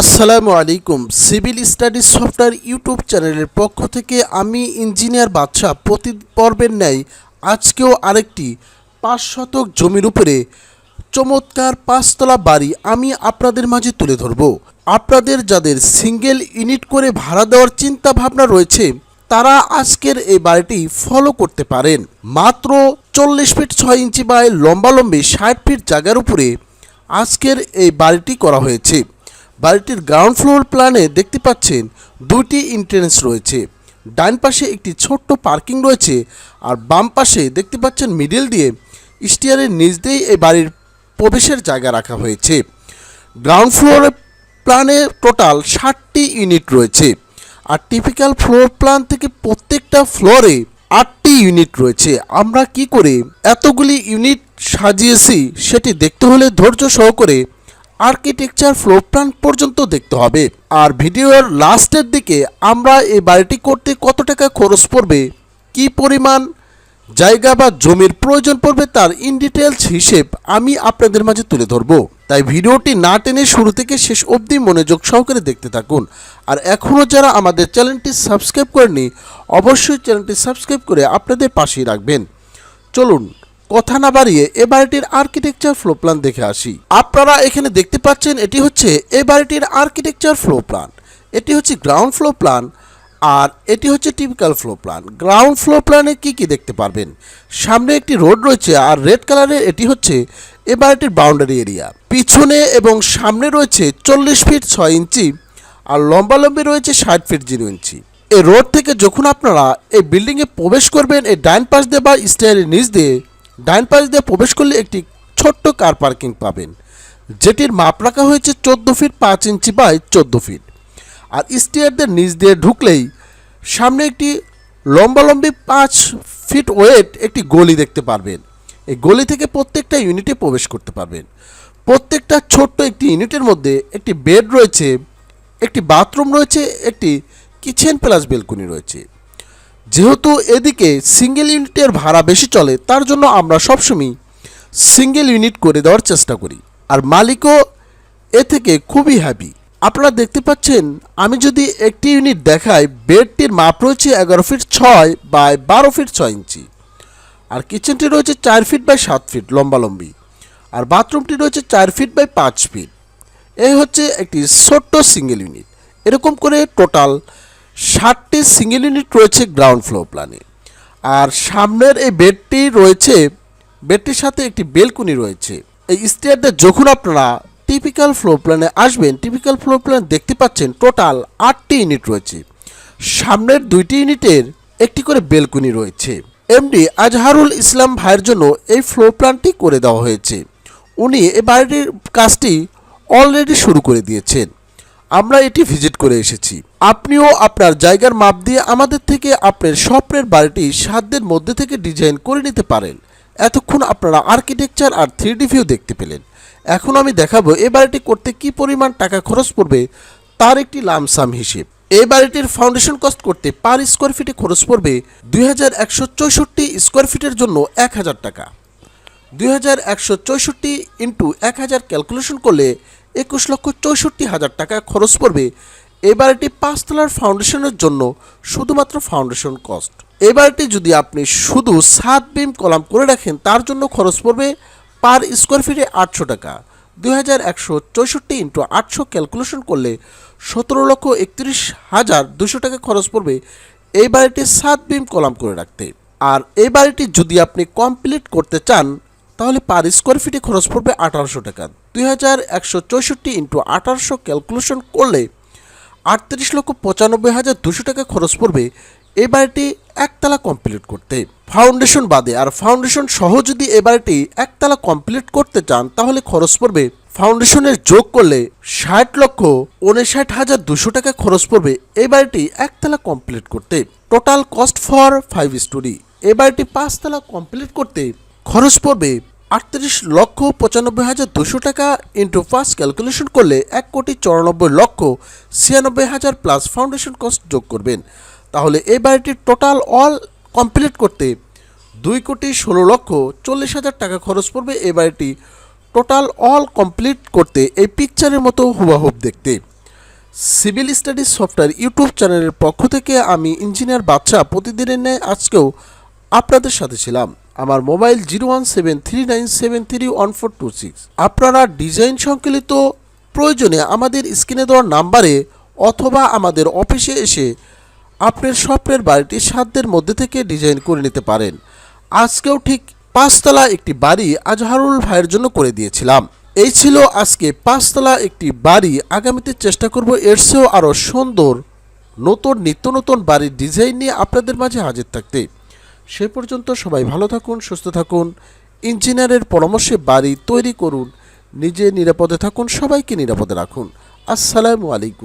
আসসালামু আলাইকুম। Civil studies software YouTube চ্যানেলের পক্ষ থেকে আমি ইঞ্জিনিয়ার বাদশাহ প্রতি পর্বের ন্যায় আজকেও আরেকটি পাঁচ শতক জমির উপরে চমৎকার পাঁচতলা বাড়ি আমি আপনাদের মাঝে তুলে ধরব। আপনাদের যাদের সিঙ্গেল ইউনিট করে ভাড়া দেওয়ার চিন্তা ভাবনা রয়েছে, তারা আজকের এই বাড়িটি ফলো করতে পারেন। মাত্র চল্লিশ ফিট ছয় ইঞ্চি বাই লম্বালম্বি ষাট ফিট জায়গার উপরে আজকের এই বাড়িটি করা হয়েছে। বাড়িটির গ্রাউন্ড ফ্লোর প্ল্যানে দেখতে পাচ্ছেন দুটি এন্ট্রেন্স রয়েছে। ডান পাশে একটি ছোট্ট পার্কিং রয়েছে আর বাম পাশে দেখতে পাচ্ছেন মিডিল দিয়ে স্টিয়ারের নিচ দিয়েই এই বাড়ির প্রবেশের জায়গা রাখা হয়েছে। গ্রাউন্ড ফ্লোরে প্ল্যানে টোটাল ষাটটি ইউনিট রয়েছে আর টিপিক্যাল ফ্লোর প্ল্যান থেকে প্রত্যেকটা ফ্লোরে আটটি ইউনিট রয়েছে। আমরা কি করে এতগুলি ইউনিট সাজিয়েছি সেটি দেখতে হলে ধৈর্য সহকারে আর্কিটেকচার ফ্লোর প্ল্যান পর্যন্ত দেখতে হবে। আর ভিডিওর লাস্টের দিকে আমরা এই বাড়িটি করতে কত টাকা খরচ পড়বে, কি পরিমাণ, জায়গা বা জমির প্রয়োজন পড়বে তার ইন ডিটেলস হিসেব আমি আপনাদের মাঝে তুলে ধরব। তাই ভিডিওটি না টেনে শুরু থেকে শেষ অবধি মনোযোগ সহকারে দেখতে থাকুন। আর এখনও যারা আমাদের চ্যানেলটি সাবস্ক্রাইব করেনি অবশ্যই চ্যানেলটি সাবস্ক্রাইব করে আপনাদের পাশেই রাখবেন। চলুন কথা না বাড়িয়ে এ বাড়িটির আর্কিটেকচার ফ্লো প্ল্যান দেখে আসি। আপনারা এখানে দেখতে পাচ্ছেন এটি হচ্ছে এ বাড়িটির আর্কিটেকচার ফ্লো প্ল্যান এটি হচ্ছে গ্রাউন্ড ফ্লো প্ল্যান আর এটি হচ্ছে typical floor plan ground floor প্ল্যানে কি কি দেখতে পারবেন? সামনে একটি রোড রয়েছে আর রেড কালারের এটি হচ্ছে এ বাড়িটির বাউন্ডারি এরিয়া পিছনে এবং সামনে রয়েছে চল্লিশ ফিট ছয় ইঞ্চি আর লম্বালম্বি রয়েছে ষাট ফিট জিরো ইঞ্চি। এই রোড থেকে যখন আপনারা এই বিল্ডিংয়ে প্রবেশ করবেন, এই ডাইন পাশ দিয়ে বা স্টেয়ারের নিচ দিয়ে ডাইন পাশ দিয়ে প্রবেশ করলে একটি ছোট্ট কার পার্কিং পাবেন। যেটির মাপ রাখা হয়েছে চোদ্দ ফিট পাঁচ ইঞ্চি বাই চোদ্দ ফিট আর স্টিয়ারদের নিচ দিয়ে ঢুকলেই সামনে একটি লম্বালম্বি পাঁচ ফিট ওয়েট একটি গলি দেখতে পারবেন। এই গলি থেকে প্রত্যেকটা ইউনিটে প্রবেশ করতে পারবেন। প্রত্যেকটা ছোট্ট একটি ইউনিটের মধ্যে একটি বেড রয়েছে, একটি বাথরুম রয়েছে, একটি কিচেন প্লাস বেলকনি রয়েছে। যেহেতু এদিকে সিঙ্গেল ইউনিটের ভাড়া বেশি চলে, তার জন্য আমরা সবসময় সিঙ্গেল ইউনিট করে দেওয়ার চেষ্টা করি। আর মালিকও এ থেকে খুবই হ্যাপি আপনারা দেখতে পাচ্ছেন, আমি যদি একটি ইউনিট দেখাই, বেডটির মাপ রয়েছে এগারো ফিট ছয় বাই বারো ফিট ছয় ইঞ্চি। আর কিচেনটি রয়েছে চার ফিট বাই সাত ফিট লম্বালম্বি। আর বাথরুমটি রয়েছে চার ফিট বাই পাঁচ ফিট। এই হচ্ছে একটি ছোট্ট সিঙ্গেল ইউনিট। এরকম করে টোটাল ষাটটি সিঙ্গেল ইউনিট রয়েছে গ্রাউন্ড ফ্লোর প্ল্যানে আর সামনের এই বেডটি রয়েছে, বেডটির সাথে একটি বেলকুনি রয়েছে। এই স্টেয়ারটা যখন আপনারা টিপিক্যাল ফ্লোর প্ল্যানে আসবেন টিপিক্যাল ফ্লোর প্ল্যান দেখতে পাচ্ছেন টোটাল আটটি ইউনিট রয়েছে। সামনের দুইটি ইউনিটের একটি করে বেলকুনি রয়েছে। এমডি আজহারুল ইসলাম ভাইয়ের জন্য এই ফ্লোর প্ল্যানটি করে দেওয়া হয়েছে। উনি এই বাড়িটির কাজটি অলরেডি শুরু করে দিয়েছেন। আমরা এটি ভিজিট করে এসেছি। আপনিও আপনার জায়গার মাপ দিয়ে আমাদের থেকে আপনার স্বপ্নের বাড়িটি সাধ্যের মধ্যে থেকে ডিজাইন করে নিতে পারেন। এতক্ষণ আপনারা আর্কিটেকচার আর থ্রি ভিউ দেখতে পেলেন। এখন আমি দেখাবো এ বাড়িটি করতে কি পরিমাণ টাকা খরচ পড়বে, তার একটি লামসাম হিসেব। এই বাড়িটির ফাউন্ডেশন কস্ট করতে পার স্কোয়ার ফিটে খরচ পড়বে দুই হাজার একশো চৌষট্টি স্কোয়ার ফিটের জন্য এক হাজার টাকা। দুই হাজার একশো চৌষট্টি ইন্টু এক হাজার ক্যালকুলেশন করলে একুশ লক্ষ চৌষট্টি হাজার টাকা খরচ পড়বে। এই বাড়িটি পাঁচতলার ফাউন্ডেশনের জন্য শুধুমাত্র ফাউন্ডেশন কস্ট। এই বাড়িটি যদি আপনি শুধু সাত বিম কলাম করে রাখেন, তার জন্য খরচ পড়বে পার স্কোয়ার ফিটে আটশো টাকা। দুই হাজার একশো চৌষট্টি ইন্টু আটশো ক্যালকুলেশন করলে সতেরো লক্ষ একত্রিশ হাজার দুশো টাকা খরচ পড়বে এই বাড়িটি সাত বিম কলাম করে রাখতে। আর এই বাড়িটি যদি আপনি কমপ্লিট করতে চান তাহলে পার স্কোয়ার ফিটে খরচ পড়বে আঠারোশো টাকা। দুই হাজার একশো চৌষট্টি ইন্টু আঠারোশো ক্যালকুলেশন করলে আটত্রিশ লক্ষ পঁচানব্বই হাজার দুশো টাকা খরচ পড়বে এই বাড়িটি একতলা কমপ্লিট করতে। ফাউন্ডেশন বাদে, আর ফাউন্ডেশন সহ যদি এ বাড়িটি একতলা কমপ্লিট করতে চান, তাহলে খরচ পড়বে ফাউন্ডেশনের যোগ করলে ষাট লক্ষ উনষাট হাজার দুশো টাকা খরচ পড়বে এই বাড়িটি একতলা কমপ্লিট করতে। Total cost for five storey এই বাড়িটি পাঁচতলা কমপ্লিট করতে খরচ পড়বে আটত্রিশ লক্ষ পঁচানব্বই হাজার দুশো টাকা ইন্টু ফার্স্ট ক্যালকুলেশন করলে এক কোটি চৌরানব্বই লক্ষ ছিয়ানব্বই হাজার প্লাস ফাউন্ডেশন কস্ট যোগ করবেন। তাহলে এই বাড়িটির টোটাল অল কমপ্লিট করতে দুই কোটি ষোলো লক্ষ চল্লিশ হাজার টাকা খরচ পড়বে এই বাড়িটি টোটাল অল কমপ্লিট করতে এই পিকচারের মতো হুবাহুব দেখতে। সিভিল স্টাডিজ সফটওয়্যার ইউটিউব চ্যানেলের পক্ষ থেকে আমি ইঞ্জিনিয়ার বাদশা প্রতিদিনের ন্যায় আজকেও আপনাদের সাথে ছিলাম। আমার mobile zero one seven three nine seven three one four two six. আপনারা ডিজাইন সংকলিত প্রয়োজনে আমাদের স্ক্রিনে দেওয়া নাম্বারে অথবা আমাদের অফিসে এসে আপনার স্বপ্নের বাড়িটি সাধ্যের মধ্যে থেকে ডিজাইন করে নিতে পারেন। আজকেও ঠিক পাঁচতলা একটি বাড়ি আজহারুল ভাইয়ের জন্য করে দিয়েছিলাম। এই ছিল আজকে পাঁচতলা একটি বাড়ি। আগামীতে চেষ্টা করব এর চেয়েও আরও সুন্দর, নতুন, নিত্য নতুন বাড়ির ডিজাইন নিয়ে আপনাদের মাঝে হাজির থাকতে। সে পর্যন্ত সবাই ভালো থাকুন, সুস্থ থাকুন। ইঞ্জিনিয়ারের পরামর্শে বাড়ি তৈরি করুন। নিজে নিরাপদে থাকুন, সবাইকে নিরাপদে রাখুন। আসসালামু আলাইকুম।